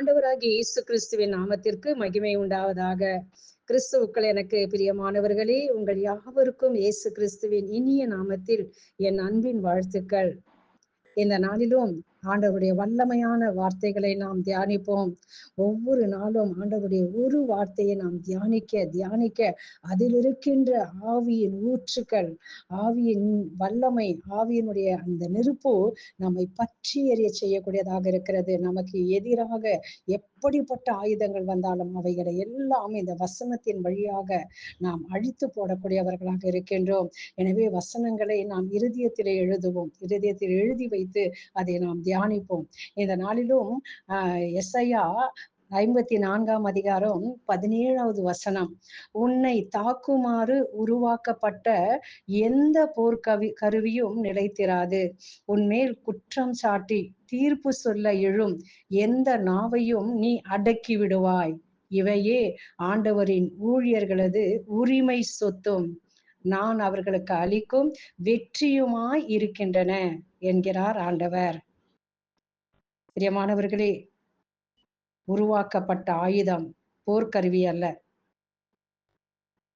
ஆண்டவராகிய இயேசு கிறிஸ்துவின் நாமத்திற்கு மகிமை உண்டாவதாக. கிறிஸ்துவுக்கள் எனக்கு பிரியமானவர்களே உங்கள் யாவருக்கும் இயேசு கிறிஸ்துவின் இனிய நாமத்தில் என் அன்பின் வாழ்த்துக்கள். இந்த நாளிலும் ஆண்டவருடைய வல்லமையான வார்த்தைகளை நாம் தியானிப்போம். ஒவ்வொரு நாளும் ஆண்டவருடைய ஒரு வார்த்தையை நாம் தியானிக்க தியானிக்க அதில் இருக்கின்ற ஆவியின் ஊற்றுக்கள் ஆவியின் வல்லமை ஆவியினுடைய அந்த நெருப்பு நம்மை பற்றி எறிய செய்யக்கூடியதாக இருக்கிறது. நமக்கு எதிராக எப்படிப்பட்ட ஆயுதங்கள் வந்தாலும் அவைகளை எல்லாம் இந்த வசனத்தின் வழியாக நாம் அழித்து போடக்கூடியவர்களாக இருக்கின்றோம். எனவே வசனங்களை நாம் இருதயத்திலே எழுதுவோம். இருதயத்தில் எழுதி வைத்து அதை நாம் தியானிப்போம். இந்த நாளிலும் எஸ்ஐயா ஐம்பத்தி நான்காம் அதிகாரம் பதினேழாவது வசனம். உன்னை தாக்குமாறு உருவாக்கப்பட்ட எந்த போர்க்கவி கருவியும் நிலைத்திராது. உன்மேல் குற்றம் சாட்டி தீர்ப்பு சொல்ல எழும் எந்த நாவையும் நீ அடக்கி விடுவாய். இவையே ஆண்டவரின் ஊழியர்களது உரிமை சொத்தும். நான் அவர்களுக்கு அளிக்கும் வெற்றியுமாய் இருக்கின்றன என்கிறார் ஆண்டவர். பிரியமானவர்களே உருவாக்கப்பட்ட ஆயுதம் போர்க்கருவி அல்ல.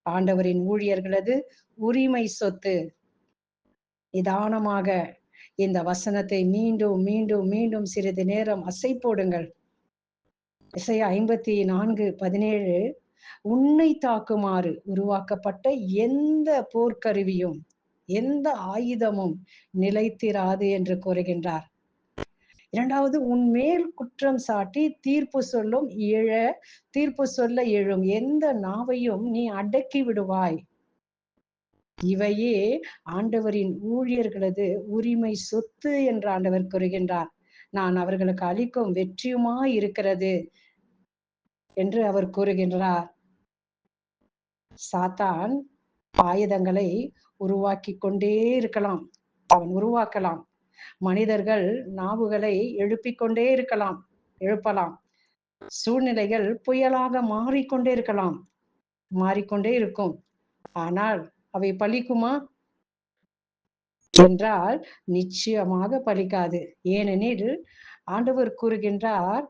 ஆண்டவரின் ஊழியர்களது உரிமை சொத்து. நிதானமாக இந்த வசனத்தை மீண்டும் மீண்டும் மீண்டும் சிறிது நேரம் அசை போடுங்கள் இசை ஐம்பத்தி நான்கு பதினேழு உன்னை தாக்குமாறு உருவாக்கப்பட்ட எந்த போர்க்கருவியும் எந்த ஆயுதமும் நிலைத்திராது என்று கூறுகின்றார். இரண்டாவது உன் மேல் குற்றம் சாட்டி தீர்ப்பு சொல்லும் இழ தீர்ப்பு சொல்ல எழும். எந்த நாவையும் நீ அடக்கி விடுவாய். இவையே ஆண்டவரின் ஊழியர்களது உரிமை சொத்து என்று ஆண்டவர் கூறுகின்றார். நான் அவர்களுக்கு அளிக்கும் வெற்றியுமாய் இருக்கிறது என்று அவர் கூறுகின்றார். சாத்தான் ஆயுதங்களை உருவாக்கி கொண்டே இருக்கலாம். அவன் உருவாக்கலாம். மனிதர்கள் நாவுகளை எழுப்பிக் கொண்டே இருக்கலாம் எழுப்பலாம். சூழ்நிலைகள் புயலாக மாறிக்கொண்டே இருக்கலாம் மாறிக்கொண்டே இருக்கும். ஆனால் அவை பலிக்குமா? என்றால் நிச்சயமாக பலிக்காது. ஏனெனில் ஆண்டவர் கூறுகின்றார்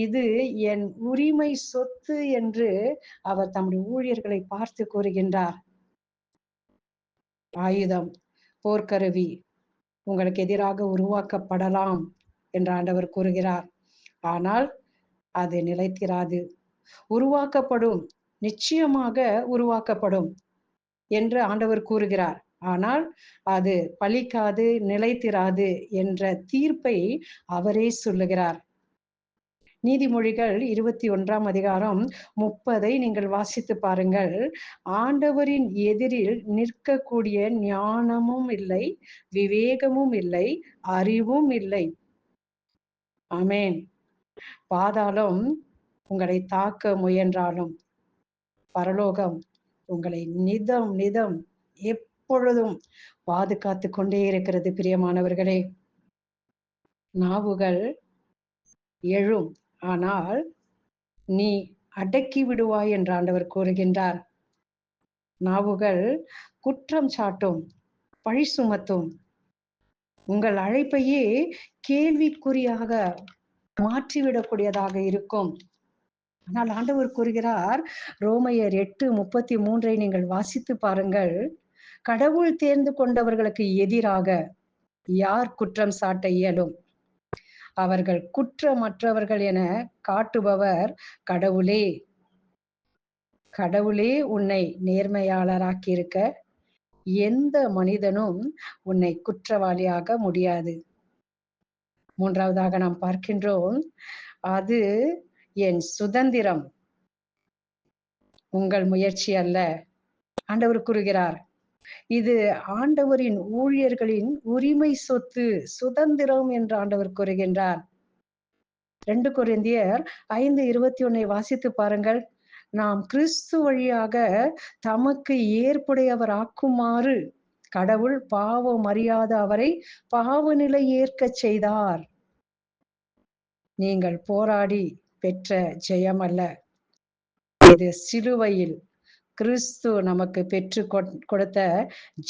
இது என் உரிமை சொத்து என்று அவர் தம்முடைய ஊழியர்களை பார்த்து கூறுகின்றார். ஆயுதம் போர்க்கருவி உங்களுக்கு எதிராக உருவாக்கப்படலாம் என்று ஆண்டவர் கூறுகிறார். ஆனால் அது நிலைத்திராது. உருவாக்கப்படும் நிச்சயமாக உருவாக்கப்படும் என்று ஆண்டவர் கூறுகிறார். ஆனால் அது பலிக்காது நிலைத்திராது என்ற தீர்ப்பை அவரே சொல்லுகிறார். நீதிமொழிகள் இருபத்தி ஒன்றாம் அதிகாரம் முப்பதை நீங்கள் வாசித்து பாருங்கள். ஆண்டவரின் எதிரில் நிற்கக்கூடிய ஞானமும் இல்லை விவேகமும் இல்லை அறிவும் இல்லை. ஆமேன். பாதாளம் உங்களை தாக்க முயன்றாலும் பரலோகம் உங்களை நிதம் நிதம் எப்பொழுதும் பாதுகாத்து கொண்டே இருக்கிறது பிரியமானவர்களே. நாவுகள் எழும். ஆனால் நீ அடக்கி விடுவாய் என்று ஆண்டவர் கூறுகின்றார். நாவுகள் குற்றம் சாட்டும் பழி சுமத்தும். உங்கள் அழைப்பையே கேள்விக்குறியாக மாற்றிவிடக்கூடியதாக இருக்கும். ஆனால் ஆண்டவர் கூறுகிறார் ரோமையர் எட்டு முப்பத்தி மூன்றை நீங்கள் வாசித்து பாருங்கள். கடவுள் தேர்ந்து கொண்டவர்களுக்கு எதிராக யார் குற்றம் சாட்ட இயலும்? அவர்கள் குற்றமற்றவர்கள் என காட்டுபவர் கடவுளே. கடவுளே உன்னை நேர்மையாளராக்கியிருக்க எந்த மனிதனும் உன்னை குற்றவாளியாக முடியாது. மூன்றாவதாக நாம் பார்க்கின்றோம் அது என் சுதந்திரம். உங்கள் முயற்சி அல்ல. ஆண்டவர் கூறுகிறார் இது ஆண்டவரின் ஊழியர்களின் உரிமை சொத்து சுதந்திரம் என்று ஆண்டவர் கூறுகின்றார். ரெண்டு குறைந்தியர் ஐந்து இருபத்தி ஒன்னை வாசித்து பாருங்கள். நாம் கிறிஸ்து வழியாக தமக்கு ஏற்புடையவர் ஆக்குமாறு கடவுள் பாவம் அறியாத அவரை பாவ நிலை ஏற்க செய்தார். நீங்கள் போராடி பெற்ற ஜெயம் அல்ல இது சிலுவையில் கிறிஸ்து நமக்கு பெற்று கொடுத்த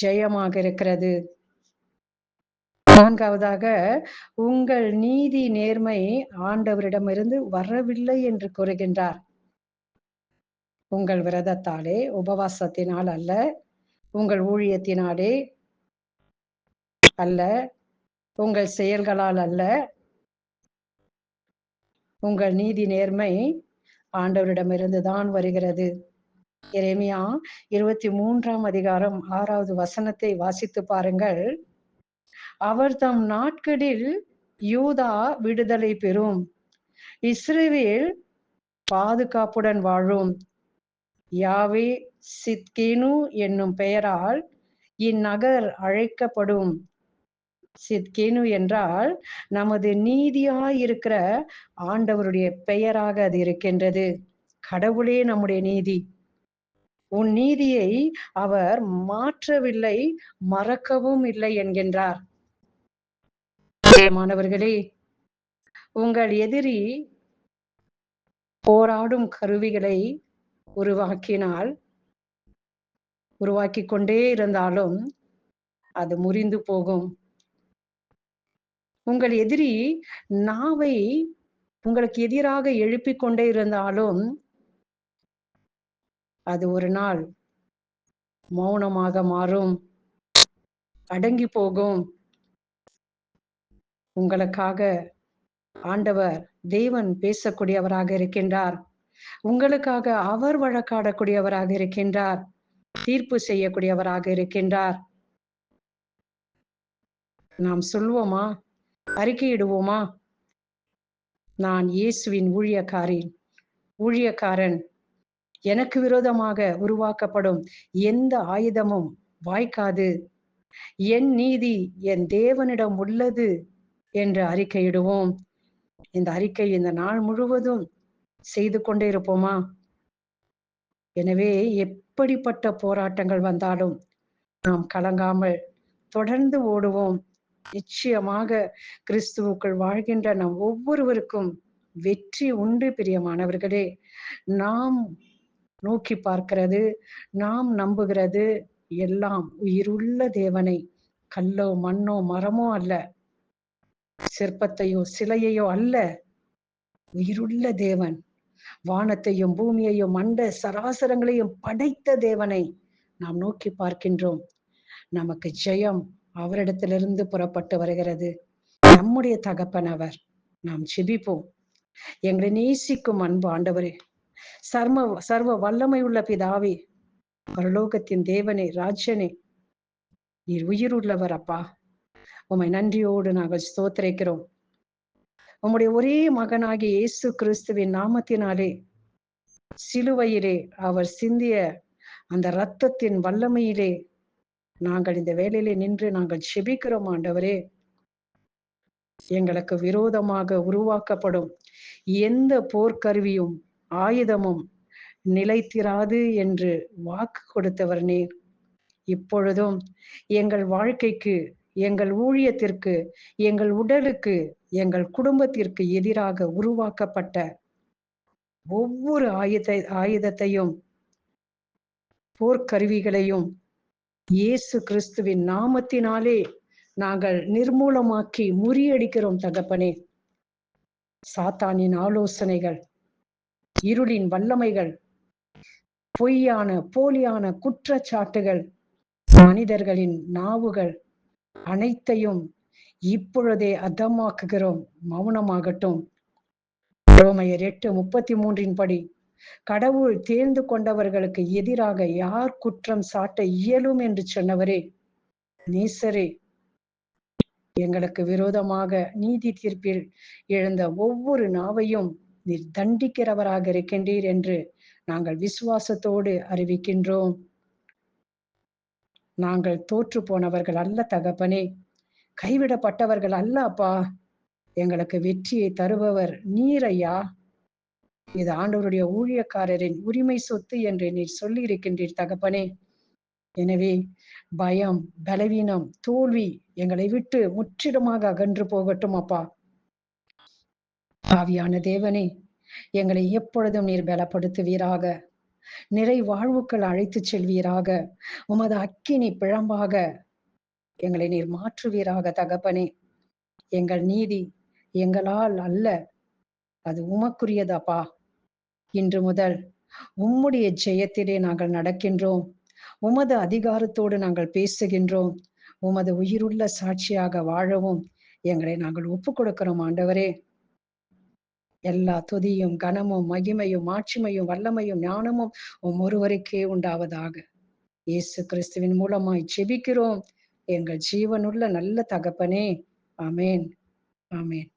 ஜெயமாக இருக்கிறது. நான்காவதாக உங்கள் நீதி நேர்மை ஆண்டவரிடமிருந்து வரவில்லை என்று கூறுகின்றார். உங்கள் விரதத்தாலே உபவாசத்தினால் அல்ல உங்கள் ஊழியத்தினாலே அல்ல உங்கள் செயல்களால் அல்ல உங்கள் நீதி நேர்மை ஆண்டவரிடமிருந்து தான் வருகிறது. எரேமியா இருபத்தி மூன்றாம் அதிகாரம் ஆறாவது வசனத்தை வாசித்து பாருங்கள். அவர் தம் நாட்களில் யூதா விடுதலை பெறும். இஸ்ரேவேல் பாதுகாப்புடன் வாழும். யாவே சித்கேனு என்னும் பெயரால் இந்நகர் அழைக்கப்படும். சித்கேனு என்றால் நமது நீதியாயிருக்கிற ஆண்டவருடைய பெயராக அது இருக்கின்றது. கடவுளே நம்முடைய நீதி. உன் நீதியை அவர் மாற்றவில்லை மறக்கவும் இல்லை என்கின்றார். மாணவர்களே உங்கள் எதிரி போராடும் கருவிகளை உருவாக்கினால் உருவாக்கி கொண்டே இருந்தாலும் அது முறிந்து போகும். உங்கள் எதிரி நாவை உங்களுக்கு எதிராக எழுப்பிக் கொண்டே இருந்தாலும் அது ஒரு நாள் மௌனமாக மாறும். அடங்கி போகும். உங்களுக்காக ஆண்டவர் தேவன் பேசக்கூடியவராக இருக்கின்றார். உங்களுக்காக அவர் வழக்காடக்கூடியவராக இருக்கின்றார். தீர்ப்பு செய்யக்கூடியவராக இருக்கின்றார். நாம் சொல்வோமா? அறிக்கையிடுவோமா? நான் இயேசுவின் ஊழியக்காரின் ஊழியக்காரன். எனக்கு விரோதமாக உருவாக்கப்படும் எந்த ஆயுதமும் வாய்க்காது. என் நீதி என் தேவனிடம் உள்ளது என்று அறிக்கையிடுவோம். இந்த அறிக்கை இந்த நாள் முழுவதும் செய்து கொண்டே இருப்போமா? எனவே எப்படிப்பட்ட போராட்டங்கள் வந்தாலும் நாம் கலங்காமல் தொடர்ந்து ஓடுவோம். நிச்சயமாக கிறிஸ்துவுக்குள் வாழ்கின்ற நம் ஒவ்வொருவருக்கும் வெற்றி உண்டு பிரியமானவர்களே. நாம் நோக்கி பார்க்கிறது நாம் நம்புகிறது எல்லாம் உயிருள்ள தேவனை. கல்லோ மண்ணோ மரமோ அல்ல. சிற்பத்தையோ சிலையையோ அல்ல. உயிருள்ள தேவன். வானத்தையும் பூமியையும் மண்ட சராசரங்களையும் படைத்த தேவனை நாம் நோக்கி பார்க்கின்றோம். நமக்கு ஜெயம் அவரிடத்திலிருந்து புறப்பட்டு வருகிறது. நம்முடைய தகப்பன் அவர். நாம் செபிப்போம் எங்களை நேசிக்கும் அன்பு ஆண்டவரே. சர்ம சர்வ வல்லமை உள்ள பிதாவே பரலோகத்தின் தேவனே ராஜனே நீர் உயிர் உள்ளவர் அப்பா. உம்மை நன்றியோடு நாங்கள் ஸ்தோத்திரிக்கிறோம். உம்முடைய ஒரே மகனாகிய இயேசு கிறிஸ்துவின் நாமத்தினாலே சிலுவையிலே அவர் சிந்திய அந்த இரத்தத்தின் வல்லமையிலே நாங்கள் இந்த வேலையிலே நின்று நாங்கள் செபிக்கிறோம் ஆண்டவரே. எங்களுக்கு விரோதமாக உருவாக்கப்படும் எந்த போர்க்கருவியும் ஆயுதமும் நிலைத்திராது என்று வாக்கு கொடுத்தவர் நீர். இப்பொழுதும் எங்கள் வாழ்க்கைக்கு எங்கள் ஊழியத்திற்கு எங்கள் உடலுக்கு எங்கள் குடும்பத்திற்கு எதிராக உருவாக்கப்பட்ட ஒவ்வொரு ஆயுத ஆயுதத்தையும் போர்க்கருவிகளையும் இயேசு கிறிஸ்துவின் நாமத்தினாலே நாங்கள் நிர்மூலமாக்கி முறியடிக்கிறோம் தகப்பனே. சாத்தானின் ஆலோசனைகள் இருளின் வல்லமைகள் பொய்யான போலியான குற்றச்சாட்டுகள் மனிதர்களின் நாவுகள் அனைத்தையும் இப்பொழுதே அதமாக்குகிறோம் மௌனமாகட்டும். ரோமையர் எட்டு முப்பத்தி மூன்றின் படி கடவுள் தேர்ந்து கொண்டவர்களுக்கு எதிராக யார் குற்றம் சாட்ட இயலும் என்று சொன்னவரே நேசரே. எங்களுக்கு விரோதமாக நீதி தீர்ப்பில் எழுந்த ஒவ்வொரு நாவையும் நீர் தண்டிக்கிறவராக இருக்கின்றீர் என்று நாங்கள் விசுவாசத்தோடு அறிவிக்கின்றோம். நாங்கள் தோற்று போனவர்கள் அல்ல தகப்பனே. கைவிடப்பட்டவர்கள் அல்ல அப்பா. எங்களுக்கு வெற்றியை தருபவர் நீர் ஐயா இது ஆண்டவருடைய ஊழியக்காரரின் உரிமை சொத்து என்று நீர் சொல்லி இருக்கின்றீர் தகப்பனே. எனவே பயம் பலவீனம் தோல்வி எங்களை விட்டு முற்றிலுமாக அகன்று போகட்டும் அப்பா. ஆவியான தேவனே எங்களை எப்பொழுதும் நீர் பலப்படுத்துவீராக. நிறை வாழ்வுக்கள் அழைத்து செல்வீராக. உமது அக்கினி பிழம்பாக. எங்களை நீர் மாற்றுவீராக தகப்பனே. எங்கள் நீதி எங்களால் அல்ல அது உமக்குரியதாப்பா. இன்று முதல் உம்முடைய ஜெயத்திலே நாங்கள் நடக்கின்றோம். உமது அதிகாரத்தோடு நாங்கள் பேசுகின்றோம். உமது உயிருள்ள சாட்சியாக வாழவும் எங்களை நாங்கள் ஒப்பு கொடுக்கிறோம் ஆண்டவரே. எல்லா துதியும் கனமும் மகிமையும் ஆட்சிமையும் வல்லமையும் ஞானமும் உம் ஒருவருக்கே உண்டாவதாக. இயேசு கிறிஸ்துவின் மூலமாய் செபிக்கிறோம் எங்கள் ஜீவனுள்ள நல்ல தகப்பனே. ஆமேன். ஆமேன்.